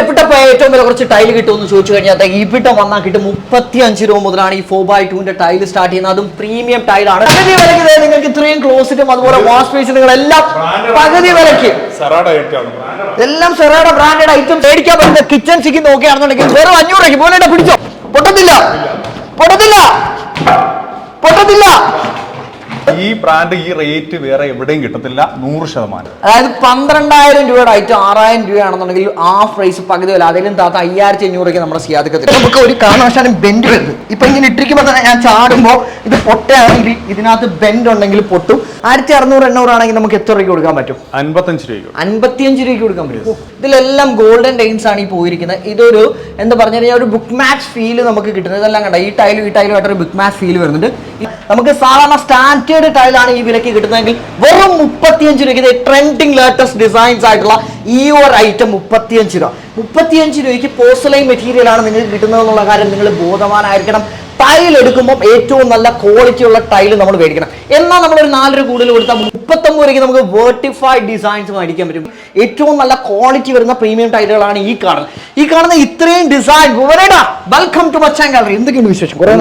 എവിടെ പോയ ഏറ്റവും വില കുറച്ച് ടൈൽ കിട്ടുമെന്ന് ചോദിച്ചു കഴിഞ്ഞാൽ ഈ ഇവിടെ വന്നാൽ കിട്ടും മുപ്പത്തി അഞ്ച് രൂപ മുതലാണ് ഈ ഫോർ ബൈ ടുവിന്റെ ടൈൽ സ്റ്റാർട്ട് ചെയ്യുന്നത്. അതും പ്രീമിയം ടൈലാണ് പകുതി വിലക്ക് നിങ്ങൾക്ക് ഇത്രയും ക്ലോസിറ്റും അതുപോലെ വാഷ് സ്പേസ് നിങ്ങളെല്ലാം പകുതി വിലക്ക് എല്ലാം സെറാഡ ബ്രാൻഡഡ് ഐറ്റം മേടിക്കാൻ പറ്റുന്ന കിച്ചൺ സിക്ക് നോക്കുകയാണെന്നുണ്ടെങ്കിൽ വെറും അഞ്ഞൂറ് രൂപയ്ക്ക്. പോലെ പിടിച്ചോ? പൊട്ടത്തില്ല. പൊട്ടത്തില്ല. പൊട്ടത്തില്ല. ഈ ബ്രാൻഡ് ഈ റേറ്റ് വേറെ എവിടെയും കിട്ടത്തില്ല. നൂറ് ശതമാനം. അതായത് പന്ത്രണ്ടായിരം രൂപയുടെ ഐറ്റം ആറായിരം രൂപയാണെന്നുണ്ടെങ്കിൽ ആ പ്രൈസ് പകുതി വില അതിലും താത്ത അയ്യായിരത്തി അഞ്ഞൂറ് രൂപയ്ക്ക് നമ്മുടെ സിയാദക്കത്തിൽ നമുക്ക് ഒരു കാരണവശാലും ബെൻഡ് വരുന്നത് ഇപ്പൊ ഇങ്ങനെ ഇട്ടിരിക്കുമ്പോൾ തന്നെ ഞാൻ ചാടുമ്പോൾ ഇത് പൊട്ടയാണെങ്കിൽ ഇതിനകത്ത് ബെൻഡ് ഉണ്ടെങ്കിൽ പൊട്ടും. ആയിരത്തി അറുന്നൂറ് എണ്ണൂറ് ആണെങ്കിൽ നമുക്ക് എത്ര രൂപയ്ക്ക് കൊടുക്കാൻ പറ്റും? അൻപത്തഞ്ച് രൂപ അൻപത്തിയഞ്ച് രൂപയ്ക്ക് കൊടുക്കാൻ പറ്റും. ഇതിലെല്ലാം ഗോൾഡൻ ടൈംസ് ആണ് ഈ പോയിരിക്കുന്നത്. ഇതൊരു എന്താ പറഞ്ഞു കഴിഞ്ഞാൽ ഒരു ബുക്ക് മാച്ച് ഫീൽ നമുക്ക് കിട്ടുന്നത്. ഇതെല്ലാം കണ്ട? ഈ ടൈലും ഈ ടൈലും ആയിട്ടൊരു ബുക്ക് മാച്ച് ഫീൽ വരുന്നുണ്ട് നമുക്ക് സാധാരണ സ്റ്റാൻഡേർഡ് ടൈലാണ് ഈ വിലക്ക് കിട്ടുന്നതെങ്കിൽ വെറും മുപ്പത്തിയഞ്ച് രൂപയ്ക്ക് ട്രെൻഡിങ് ലേറ്റസ്റ്റ് ഡിസൈൻസ് ആയിട്ടുള്ള ഈ ഒരു ഐറ്റം മുപ്പത്തിയഞ്ച് രൂപ. മുപ്പത്തിയഞ്ച് രൂപയ്ക്ക് പോസ്റ്റലൈൻ മെറ്റീരിയൽ ആണ് നിങ്ങൾക്ക് കിട്ടുന്നതെന്നുള്ള കാര്യം നിങ്ങൾ ബോധവാനായിരിക്കണം. ടൈൽ എടുക്കുമ്പോൾ ഏറ്റവും നല്ല ക്വാളിറ്റിയുള്ള ടൈൽ നമ്മൾ മേടിക്കണം. എന്നാൽ നമ്മൾ ഒരു നാല് രൂപ കൂടുതൽ കൊടുത്താൽ മുപ്പത്തൊമ്പത് രൂപയ്ക്ക് നമുക്ക് വേർട്ടിഫൈഡ് ഡിസൈൻസ് മേടിക്കാൻ പറ്റും. ഏറ്റവും നല്ല ക്വാളിറ്റി വരുന്ന പ്രീമിയം ടൈലുകളാണ് ഈ കാണുന്നത്. ഈ കാണുന്ന ഇത്രയും design welcome to Machan gallery എന്തൊക്കെയുണ്ട് വിശേഷം? കുറെ.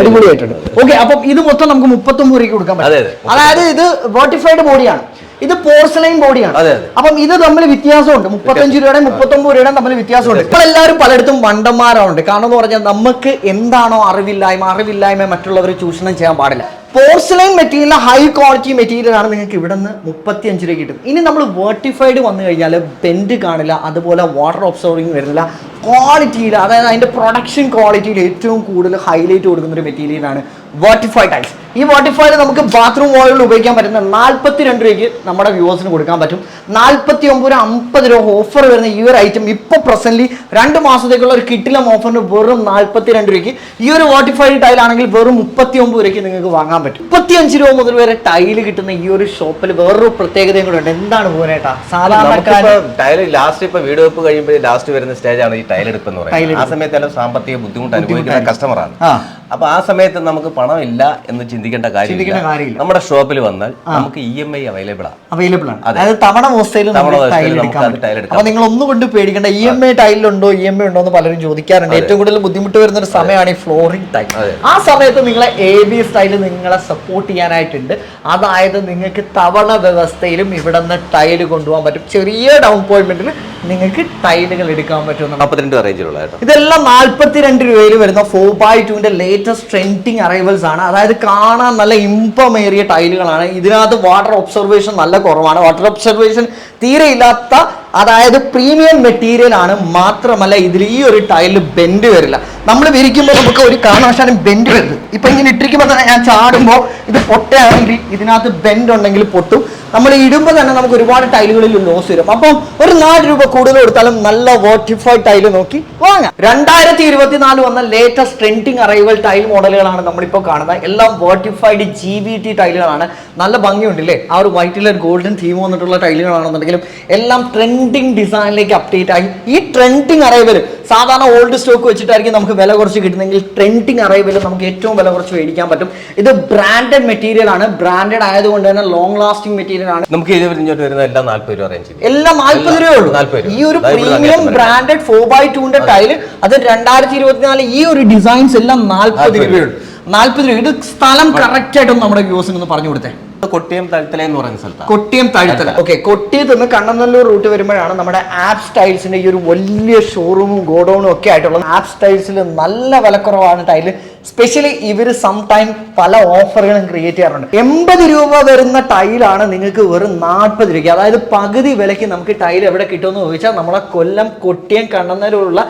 അടിപൊളിയായിട്ടുണ്ട്. ഓക്കെ അപ്പം ഇത് മൊത്തം നമുക്ക് മുപ്പത്തൊമ്പത് രൂപയ്ക്ക് കൊടുക്കാൻ പറ്റും. അതായത് ഇത് വേർട്ടിഫൈഡ് ബോഡിയാണ് ഇത് പോർസലൈൻ ബോഡിയാണ്. അപ്പം ഇത് തമ്മിൽ വ്യത്യാസമുണ്ട്. മുപ്പത്തഞ്ച് രൂപയുടെ മുപ്പത്തൊമ്പത് രൂപയുടെ തമ്മിൽ വ്യത്യാസമുണ്ട്. ഇപ്പോൾ എല്ലാവരും പലയിടത്തും വണ്ടന്മാരാണ് കാരണം എന്ന് പറഞ്ഞാൽ നമുക്ക് എന്താണോ അറിവില്ലായ്മ അറിവില്ലായ്മ മറ്റുള്ളവർ ചൂഷണം ചെയ്യാൻ പാടില്ല. Porcelain material high quality material ആണ് നിങ്ങൾക്ക് ഇവിടെ നിന്ന് മുപ്പത്തി അഞ്ച് രൂപ കിട്ടും. ഇനി നമ്മൾ വേർട്ടിഫൈഡ് വന്നു കഴിഞ്ഞാൽ ബെൻഡ് കാണില്ല അതുപോലെ വാട്ടർ ഒബ്സർവിങ് വരുന്നില്ല. ക്വാളിറ്റിയിൽ അതായത് അതിന്റെ പ്രൊഡക്ഷൻ ക്വാളിറ്റിയിൽ ഏറ്റവും കൂടുതൽ ഹൈലൈറ്റ് കൊടുക്കുന്ന ഒരു മെറ്റീരിയലാണ് വേർട്ടിഫൈഡ് ടൈൽസ് ഈ വേർട്ടിഫൈഡ് നമുക്ക് ബാത്റൂം വാളുകളിൽ ഉപയോഗിക്കാൻ പറ്റുന്ന നാൽപ്പത്തി രണ്ട് രൂപയ്ക്ക് നമ്മുടെ വ്യൂവേഴ്സിന് കൊടുക്കാൻ പറ്റും. നാൽപ്പത്തി ഒമ്പത് അമ്പത് രൂപ ഓഫർ വരുന്ന ഈ ഒരു ഐറ്റം ഇപ്പോൾ പ്രസന്റ്ലി രണ്ട് മാസത്തേക്കുള്ള ഒരു കിട്ടിലം ഓഫറിന് വെറും നാൽപ്പത്തി രണ്ട് രൂപയ്ക്ക്. ഈ ഒരു വേർട്ടിഫൈഡ് ടൈൽ ആണെങ്കിൽ വെറും മുപ്പത്തി ഒമ്പത് രൂപയ്ക്ക് നിങ്ങൾക്ക് വാങ്ങാൻ പറ്റും. മുപ്പത്തി അഞ്ച് രൂപ മുതൽ വരെ ടൈൽ കിട്ടുന്ന ഈ ഒരു ഷോപ്പിൽ വേറൊരു പ്രത്യേകതയും കൂടെ ഉണ്ട്. എന്താണ് പോരേട്ടാ സാധാരണ ടൈൽ ലാസ്റ്റ് ഇപ്പൊ വീട് വെപ്പ് കഴിയുമ്പോൾ ലാസ്റ്റ് വരുന്ന സ്റ്റേജ് ആണ് ഈ ടൈൽ എടുക്കുന്നത് പറയുന്നത്. ആ സമയത്ത് എല്ലാം സാമ്പത്തിക ബുദ്ധിമുട്ട് അനുഭവിക്കുന്ന കസ്റ്റമർ കസ്റ്റമറാണ്. അപ്പൊ ആ സമയത്ത് നമുക്ക് പണം ഇല്ല എന്ന് ചിന്തിക്കേണ്ട കാര്യം നമ്മുടെ ഷോപ്പിൽ വന്നാൽ നമുക്ക് ഇ എം ഐ അവൈലബിൾ ആണ്. അവൈലബിൾ ആണ്. അതായത് തവണ അവസ്ഥയിൽ. അപ്പൊ നിങ്ങൾ ഒന്നും കൊണ്ട് പേടിക്കേണ്ട ഇ എം ഐ ടൈലുണ്ടോ ഇ എം ഐ ഉണ്ടോ എന്ന് പലരും ചോദിക്കാറുണ്ട്. ഏറ്റവും കൂടുതൽ ബുദ്ധിമുട്ട് വരുന്ന ഒരു സമയമാണ് ഈ ഫ്ലോറിംഗ് ടൈൽ ആ സമയത്ത് നിങ്ങളെ എ ബി സ്റ്റൈൽ നിങ്ങളെ സപ്പോർട്ട് ചെയ്യാനായിട്ടുണ്ട്. അതായത് നിങ്ങൾക്ക് തവണ വ്യവസ്ഥയിലും ഇവിടെ നിന്ന് ടൈൽ കൊണ്ടുപോകാൻ പറ്റും. ചെറിയ ഡൗൺ പോയിന്റിൽ നിങ്ങൾക്ക് ടൈലുകൾ എടുക്കാൻ പറ്റും നാൽപ്പത്തിരണ്ട് റേഞ്ചിലുള്ള ഇതെല്ലാം നാല്പത്തിരണ്ട് രൂപയിൽ വരുന്ന ഫോർ ബൈ ടുവിന്റെ ലേറ്റസ്റ്റ് ട്രെൻഡിങ് അറൈവൽസ് ആണ്. അതായത് കാണാൻ നല്ല ഇമ്പമേറിയ ടൈലുകളാണ് ഇതിനകത്ത് വാട്ടർ ഒബ്സർവേഷൻ നല്ല കുറവാണ്. വാട്ടർ ഒബ്സർവേഷൻ തീരെ ഇല്ലാത്ത അതായത് പ്രീമിയം മെറ്റീരിയൽ ആണ് മാത്രമല്ല ഇതിൽ ഈ ഒരു ടൈലിൽ ബെൻഡ് വരില്ല. നമ്മൾ വിരിക്കുമ്പോൾ നമുക്ക് ഒരു കാരണവശാലും ബെൻഡ് വരുന്നത് ഇപ്പൊ ഇങ്ങനെ ഇട്ടിരിക്കുമ്പോൾ തന്നെ ഞാൻ ചാടുമ്പോൾ ഇത് പൊട്ടയാണെങ്കിൽ ഇതിനകത്ത് ബെൻഡ് ഉണ്ടെങ്കിൽ പൊട്ടും. നമ്മൾ ഇടുമ്പോൾ തന്നെ നമുക്ക് ഒരുപാട് ടൈലുകളിൽ ലോസ് വരും. അപ്പം ഒരു നാല് രൂപ കൂടുതൽ കൊടുത്താലും നല്ല വോട്ടിഫൈഡ് ടൈൽ നോക്കി വാങ്ങാം. രണ്ടായിരത്തി ഇരുപത്തിനാല് വന്ന ലേറ്റസ്റ്റ് ട്രെൻഡിങ് അറൈവൽ ടൈൽ മോഡലുകളാണ് നമ്മളിപ്പോൾ കാണുന്നത്. എല്ലാം വോട്ടിഫൈഡ് ജി ബി ടി ടൈലുകളാണ് നല്ല ഭംഗിയുണ്ടല്ലേ? ആ ഒരു വൈറ്റിലെ ഗോൾഡൻ തീം വന്നിട്ടുള്ള ടൈലുകളാണെന്നുണ്ടെങ്കിലും എല്ലാം ട്രെൻഡിങ് ഡിസൈനിലേക്ക് അപ്ഡേറ്റ് ആയി. ഈ ട്രെൻഡിങ് അറൈവൽ സാധാരണ ഓൾഡ് സ്റ്റോക്ക് വെച്ചിട്ടായിരിക്കും നമുക്ക് വില കുറച്ച് കിട്ടുന്നെങ്കിൽ ട്രെൻഡിങ് അറൈവൽ നമുക്ക് ഏറ്റവും വില കുറച്ച് മേടിക്കാൻ പറ്റും. ഇത് ബ്രാൻഡഡ് മെറ്റീരിയൽ ആണ്. ബ്രാൻഡഡ് ആയതുകൊണ്ട് തന്നെ ലോങ് ലാസ്റ്റിംഗ് മെറ്റീരിയൽ ആണ് നമുക്ക് ഇതിൽ ഇങ്ങോട്ട് വരുന്ന എല്ലാം നാല്പത് രൂപ റേഞ്ച് എല്ലാം നാല്പത് രൂപയേ ഉള്ളൂ. ഈ ഒരു പ്രീമിയം ബ്രാൻഡഡ് ഫോർ ബൈ ടൂന്റെ ടൈൽ അത്. രണ്ടായിരത്തി ഇരുപത്തിനാല് ഈ ഒരു ഡിസൈൻസ് എല്ലാം നാല്പത് നാല്പത് രൂപയുള്ളൂ നാല്പത് രൂപ ഇത് സ്ഥലം കറക്റ്റ് ആയിട്ടൊന്ന് നമ്മുടെ വ്യൂസിന് ഒന്ന് പറഞ്ഞു കൊടുത്തേ. കൊട്ടിയം തഴുത്തല എന്ന് പറയുന്ന സ്ഥലത്താണ് കൊട്ടിയം തഴുത്തല ഓക്കെ കൊട്ടിയത്ത് നിന്ന് കണ്ണനല്ലൂർ റൂട്ട് വരുമ്പോഴാണ് നമ്മുടെ ആപ്പ് സ്റ്റൈൽസിന്റെ ഈ ഒരു വലിയ ഷോറൂമും ഗോഡൌണും ഒക്കെ ആയിട്ടുള്ള ആപ്പ് സ്റ്റൈൽസിൽ നല്ല വിലക്കുറവാണ് ടൈൽ സ്പെഷ്യലി ഇവർ സം ടൈം പല ഓഫറുകളും ക്രിയേറ്റ് ചെയ്യാറുണ്ട്. എൺപത് രൂപ വരുന്ന ടൈലാണ് നിങ്ങൾക്ക് വെറും നാൽപ്പത് രൂപയ്ക്ക്. അതായത് പകുതി വിലയ്ക്ക് നമുക്ക് ടൈൽ എവിടെ കിട്ടുമെന്ന് ചോദിച്ചാൽ നമ്മളെ Kollam Kottiyam കണ്ണനല്ലൂരുള്ള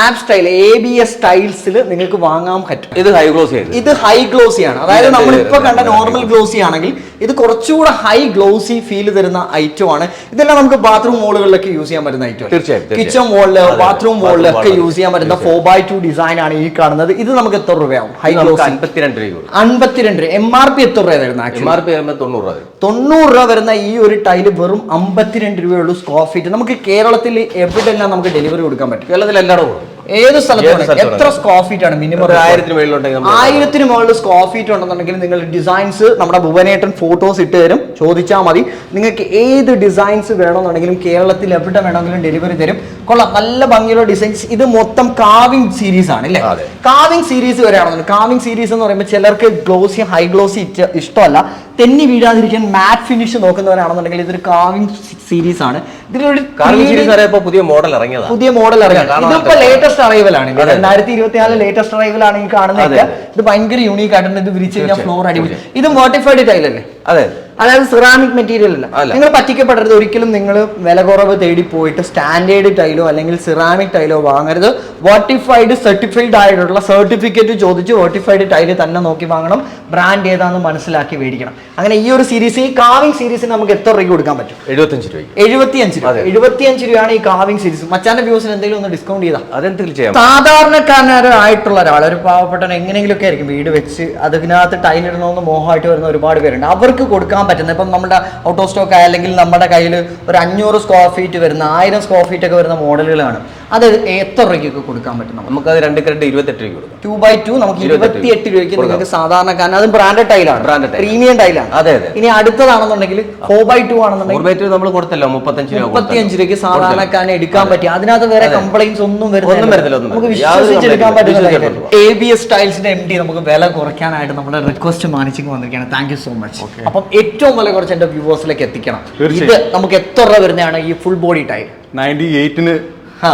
app style A B S ടൈൽസിൽ നിങ്ങൾക്ക് വാങ്ങാൻ പറ്റും. ഇത് ഹൈ ഗ്ലോസി ഇത് ഹൈ ഗ്ലോസി ആണ്. അതായത് നമ്മളിപ്പോൾ നമ്മളിപ്പോ കണ്ട നോർമൽ ഗ്ലോസി ആണെങ്കിൽ ഇത് കുറച്ചുകൂടെ ഹൈ ഗ്ലോസി ഫീൽ തരുന്ന ഐറ്റം ആണ്. ഇതെല്ലാം നമുക്ക് ബാത്റൂം മോളുകളിലൊക്കെ യൂസ് ചെയ്യാൻ പറ്റുന്ന ഐറ്റം തീർച്ചയായും. കിച്ചൺ അതെ. ബാത്റൂം മോളിലൊക്കെ യൂസ് ചെയ്യാൻ പറ്റുന്ന ഫോർ ബൈ ടു ഡിസൈൻ ആണ് ഈ കാണുന്നത്. ഇത് നമുക്ക് എത്ര രൂപയാവും ഹൈ അൻപത്തിരണ്ട് രൂപ അൻപത്തിരണ്ട് രൂപ. എം ആർ പി എത്ര രൂപ വരുന്ന എം ആക്ച്വലി ആർ പി വരുമ്പോൾ തൊണ്ണൂറ് രൂപ തൊണ്ണൂറ് രൂപ വരുന്ന ഈ ഒരു ടൈൽ വെറും അമ്പത്തിരണ്ട് രൂപയുള്ളൂ സ്ക്വയർ ഫീറ്റ് നമുക്ക് കേരളത്തിൽ എവിടെല്ലാം നമുക്ക് ഡെലിവറി കൊടുക്കാൻ പറ്റും? കേരളത്തിൽ എല്ലായിടവും ഏത് സ്ഥലത്താണ് സ്ഥലത്തും എത്ര സ്ക്വയർ ഫീറ്റ് ആണ് മിനിമം ആയിരത്തിന് ആയിരത്തിന് മുകളിൽ സ്ക്വയർ ഫീറ്റ് ഉണ്ടെന്നുണ്ടെങ്കിൽ നിങ്ങൾ ഡിസൈൻസ് നമ്മുടെ ഭുവനേട്ടൻ ഫോട്ടോസ് ഇട്ട് തരും. ചോദിച്ചാൽ മതി. നിങ്ങൾക്ക് ഏത് ഡിസൈൻസ് വേണമെന്നുണ്ടെങ്കിലും കേരളത്തിൽ എവിടെ വേണമെങ്കിലും ഡെലിവറി തരും. കൊള്ളാം നല്ല ഭംഗിയുള്ള ഡിസൈൻസ് ഇത് മൊത്തം കാവിംഗ് സീരീസ് ആണ് അല്ലേ. കാവിംഗ് സീരീസ് വരെയാണെന്നുണ്ട്. കാവിംഗ് സീരീസ് എന്ന് പറയുമ്പോൾ ചിലർക്ക് ഗ്ലോസി ഹൈ ഗ്ലോസി ഇഷ്ടമല്ല. തെന്നി വീഴാതിരിക്കാൻ മാറ്റ് ഫിനിഷ് നോക്കുന്നവരാണെന്നുണ്ടെങ്കിൽ ഇതൊരു കാവിംഗ് സീരീസ് ആണ്. ഇതിലൊരു കാർബൺ 3D സീരീസ് അറിയപ്പോ പുതിയ മോഡൽ ഇറങ്ങിയതാ. പുതിയ മോഡൽ ഇറങ്ങിയത് ഇതിപ്പോ ലേറ്റസ്റ്റ് അറൈവൽ ആണ്. രണ്ടായിരത്തി ഇരുപത്തി നാല് ലേറ്റസ്റ്റ് അറൈവൽ ആണ് ഈ കാണുന്നത്. ഇത് ഭയങ്കര യൂണീക്ക് ആയിട്ടുണ്ട്. ഇത് വിരിച്ചു കഴിഞ്ഞാൽ ഫ്ലോർ അടിപൊളി. ഇത് മോട്ടിഫൈഡ് ടൈലല്ലേ അതെ. അതായത് സിറാമിക് മെറ്റീരിയൽ അല്ല. നിങ്ങൾ പറ്റിക്കപ്പെടരുത്. ഒരിക്കലും നിങ്ങൾ വില കുറവ് തേടി പോയിട്ട് സ്റ്റാൻഡേർഡ് ടൈലോ അല്ലെങ്കിൽ സിറാമിക് ടൈലോ വാങ്ങരുത്. വർട്ടിഫൈഡ് സർട്ടിഫൈഡ് ആയിട്ടുള്ള സർട്ടിഫിക്കറ്റ് ചോദിച്ച് വർട്ടിഫൈഡ് ടൈൽ തന്നെ നോക്കി വാങ്ങണം. ബ്രാൻഡ് ഏതാണെന്ന് മനസ്സിലാക്കി മേടിക്കണം. അങ്ങനെ ഈ ഒരു സീരീസ് ഈ കാവിംഗ് സീരീസിന് നമുക്ക് എത്ര രൂപ കൊടുക്കാൻ പറ്റും? എഴുപത്തഞ്ച് രൂപയ്ക്ക്. എഴുപത്തിയഞ്ച് രൂപ. എഴുപത്തിയഞ്ച് രൂപയാണ് ഈ കാവിംഗ് സീരീസ് മച്ചാന്റെ വ്യൂസിന് എന്തെങ്കിലും ഒന്ന് ഡിസ്കൗണ്ട് ചെയ്താൽ അതെന്തെങ്കിലും ചെയ്യാം. സാധാരണക്കാരനായിട്ടുള്ള ഒരാൾ ഒരു പാവപ്പെട്ടവൻ എങ്ങനെയെങ്കിലുമൊക്കെ ആയിരിക്കും വീട് വെച്ച് അതിനകത്ത് ടൈൽ ഇടണമെന്ന് മോഹമായിട്ട് വരുന്ന ഒരുപാട് പേരുണ്ട്. അവർക്ക് കൊടുക്കാൻ പറ്റുന്ന ഇപ്പം നമ്മുടെ ഔട്ട് ഓഫ് സ്റ്റോക്ക് അല്ലെങ്കിൽ നമ്മുടെ കയ്യിൽ ഒരു അഞ്ഞൂറ് സ്ക്വയർ ഫീറ്റ് വരുന്ന ആയിരം സ്ക്വയർ ഫീറ്റ് ഒക്കെ വരുന്ന മോഡലുകളാണ് അത് എത്ര രൂപയ്ക്ക് കൊടുക്കാൻ പറ്റും നമുക്ക്? അത് രണ്ട് കരണ്ട് ഇരുപത്തെട്ട് രൂപ കൊടുക്കാം. ടു ബൈ ടു നമുക്ക് ഇരുപത്തി എട്ട് രൂപയ്ക്ക്. നിങ്ങൾക്ക് സാധാരണക്കാരൻ അത് ബ്രാൻഡഡ് ടൈലാണ് ബ്രാൻഡഡ്. പ്രീമിയം ടൈലാണ് അതെ, അതെ. ഇനി അടുത്തതാണെന്നുണ്ടെങ്കിൽ ഫോർ ബൈ ടു ആണെന്നുണ്ടെങ്കിൽ നമ്മൾ കൊടുത്തല്ലോ മുപ്പത്തഞ്ച് രൂപ മുപ്പത്തിയഞ്ച് രൂപയ്ക്ക്. സാധാരണക്കാരനെ എടുക്കാൻ പറ്റി അതിനകത്ത് വേറെ കംപ്ലൈൻസ് ഒന്നും ഒന്നും വരത്തില്ല, നമുക്ക് വിശ്വസിച്ചെടുക്കാൻ complaint ഇല്ല. പറ്റുന്ന വിശ്വസിച്ചെടുക്കാം. എ ബി എസ് ടൈൽസിന്റെ എം ഡി നമുക്ക് വില കുറയ്ക്കാനായിട്ട് നമ്മുടെ റിക്വസ്റ്റ് മാനിച്ചിങ് വന്നിരിക്കുകയാണ്. താങ്ക് യു സോ മച്ച് അപ്പം ഏറ്റവും വില കുറച്ച് എന്റെ വ്യൂവേഴ്സിലേക്ക് എത്തിക്കണം. ഇത് നമുക്ക് എത്ര രൂപ വരുന്നതാണ് ഈ ഫുൾ ബോഡി ടൈൽ നയന്റി എയ്റ്റിന്.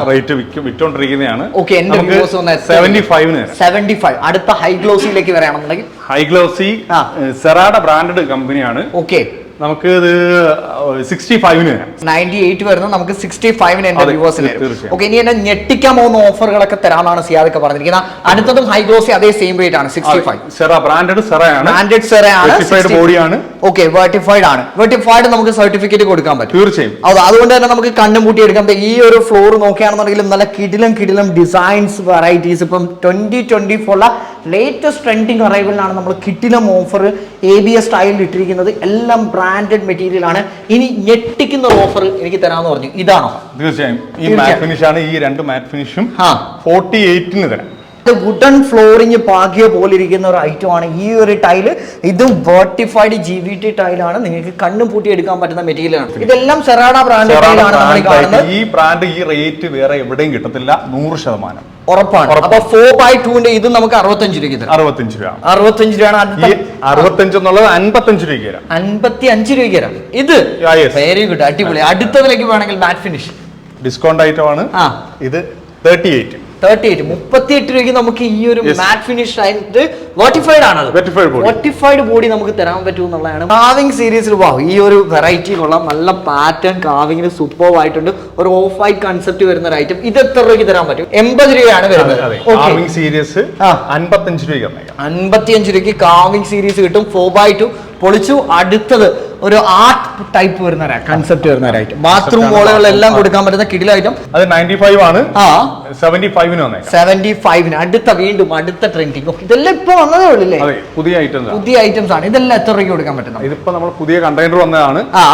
റേറ്റ് വിറ്റോണ്ടിരിക്കുന്നതാണ് അടുത്ത ഹൈ ഗ്ലോസിയിലേക്ക് വരാണെന്നുണ്ടെങ്കിൽ? ഹൈ ഗ്ലോസി സെറാഡ ബ്രാൻഡഡ് കമ്പനിയാണ് ഓക്കെ നമുക്ക് ഇത് സിക്സ്റ്റി ഫൈവിന് നയന്റി എയ്റ്റ് വരുന്നത് നമുക്ക് സിക്സ്റ്റി ഫൈവിന് എന്റെ വ്യൂവേഴ്സിന് ഓക്കെ ഇനി എന്നെ ഞെട്ടിക്കാൻ പോകുന്ന ഓഫറുകളൊക്കെ തരാമെന്നാണ് സിയാദൊക്കെ പറഞ്ഞിരിക്കുന്നത്. അടുത്തതും ഹൈ ഗ്ലോസി അതേ സെയിം റേറ്റ് ആണ് സിക്സ്റ്റി ഫൈവ് സെറ ബ്രാൻഡഡ് സെറയാണ് ബ്രാൻഡഡ് സെറയാണ് ബോഡിയാണ് ഓക്കെ വെർട്ടിഫൈഡ് ആണ്. വെർട്ടിഫൈഡ് നമുക്ക് സർട്ടിഫിക്കറ്റ് കൊടുക്കാൻ പറ്റും. തീർച്ചയായും. അത് അതുകൊണ്ട് തന്നെ നമുക്ക് കണ്ണും പൂട്ടി ഈ ഒരു ഫ്ലോർ നോക്കുകയാണെന്നുണ്ടെങ്കിലും നല്ല കിടിലം കിടിലം ഡിസൈൻസ് വെറൈറ്റീസ് ഇപ്പം ട്വന്റി ട്വന്റി ഫോറിലെ ലേറ്റസ്റ്റ് ട്രെൻഡിങ് അറൈവലിനാണ് നമ്മൾ കിട്ടിലം ഓഫർ എ ബി എസ് സ്റ്റൈലിൽ ഇട്ടിരിക്കുന്നത്. എല്ലാം ബ്രാൻഡഡ് മെറ്റീരിയൽ ആണ്. ഇനി ഞെട്ടിക്കുന്ന ഓഫർ എനിക്ക് തരാമെന്ന് പറഞ്ഞു. ഇതാണോ? തീർച്ചയായും. ഈ മാറ്റ് ഫിനിഷ് ആണ്. ഈ രണ്ട് മാറ്റ് ഫിനിഷും ഫോർട്ടി എയ്റ്റിന് തരാം. വുഡൻ ഫ്ലോറിങ് പാകിയ പോലെ ഇരിക്കുന്ന ഒരു ഐറ്റം ആണ്. ഈ ഒരു ടൈൽ ഇതും വേർട്ടിഫൈഡ് ജി വി ടി ടൈലാണ് നിങ്ങൾക്ക് കണ്ണും പൂട്ടി എടുക്കാൻ പറ്റുന്ന മെറ്റീരിയൽ ആണ്. ഇതെല്ലാം സെറാഡ ബ്രാൻഡ് നമ്മൾ ഈ കാണുന്നത്. ഈ ബ്രാൻഡ് ഈ റേറ്റ് വേറെ എവിടെയും കിട്ടത്തില്ല. നൂറ് ശതമാനം. ഉറപ്പാണ്. അപ്പൊ ഫോർ ബൈ ടൂന്റെ ഇത് നമുക്ക് അറുപത്തഞ്ച് തരാം. അറുപത്തഞ്ച് രൂപ. അറുപത്തഞ്ച് രൂപയാണ് അറുപത്തഞ്ച് എന്നുള്ളത് അൻപത്തഞ്ച് രൂപയ്ക്ക് തരാം. അൻപത്തി അഞ്ച് രൂപയ്ക്ക് തരാം. ഇത്. വെരി ഗുഡ് അടിപൊളി. അടുത്തതിലേക്ക് വേണമെങ്കിൽ മാറ്റ് ഫിനിഷ് ഡിസ്കൗണ്ട് ഐറ്റം ആണ്. ഇത് തേർട്ടി എയ്റ്റ് തേർട്ടി എയ്റ്റ് മുപ്പത്തി എട്ട് രൂപയ്ക്ക് നമുക്ക് ഈ ഒരു. മാറ്റ് ഫിനിഷ് ആയിട്ട് വെർട്ടിഫൈഡ് ആണ് വെർട്ടിഫൈഡ് ബോഡി നമുക്ക് തരാൻ പറ്റും എന്നുള്ളതാണ് കാവിംഗ് സീരീസിൽ വാവ് ഈ ഒരു വെറൈറ്റി കൊള്ളാം നല്ല പാറ്റേൺ കാവിങ്ങിന് സൂപ്പർ ആയിട്ടുണ്ട്. ഒരു ഓഫ് വൈറ്റ് കൺസെപ്റ്റ് വരുന്ന ഒരു ഐറ്റം ഇത് എത്ര രൂപയ്ക്ക് തരാൻ പറ്റും? എൺപത് രൂപയാണ് വരുന്നത്. സീരീസ് ആ. അൻപത്തഞ്ച് രൂപയ്ക്ക് അൻപത്തിയഞ്ച് രൂപയ്ക്ക് കാവിംഗ് സീരീസ് കിട്ടും. ഫോർ ബൈ ടു പൊളിച്ചു. അടുത്തത് ഒരു ആർട്ട് ടൈപ്പ് വരുന്ന കൺസെപ്റ്റ് വരുന്ന ഒരു ഐറ്റം ബാത്റൂം വോളുകളെല്ലാം കൊടുക്കാൻ പറ്റുന്ന കിടില ഐറ്റം അത് നയന്റി ഫൈവ് ആണ്. ആ. സെവന്റി ഫൈവിന് വന്നേക്കാം. സെവന്റി ഫൈവിന് അടുത്ത വീണ്ടും അടുത്ത ട്രെൻഡിങ് ഇതെല്ലാം ഇപ്പൊ വന്നതേ ഉള്ളൂ അല്ലേ അതെ പുതിയ ഐറ്റം പുതിയ ഐറ്റംസ് ആണ്. ഇതെല്ലാം എത്ര രൂപയ്ക്ക് കൊടുക്കാൻ പറ്റും ഇതിപ്പോ നമ്മൾ പുതിയ കണ്ടെയ്നർ വന്നതാണ്. ആ.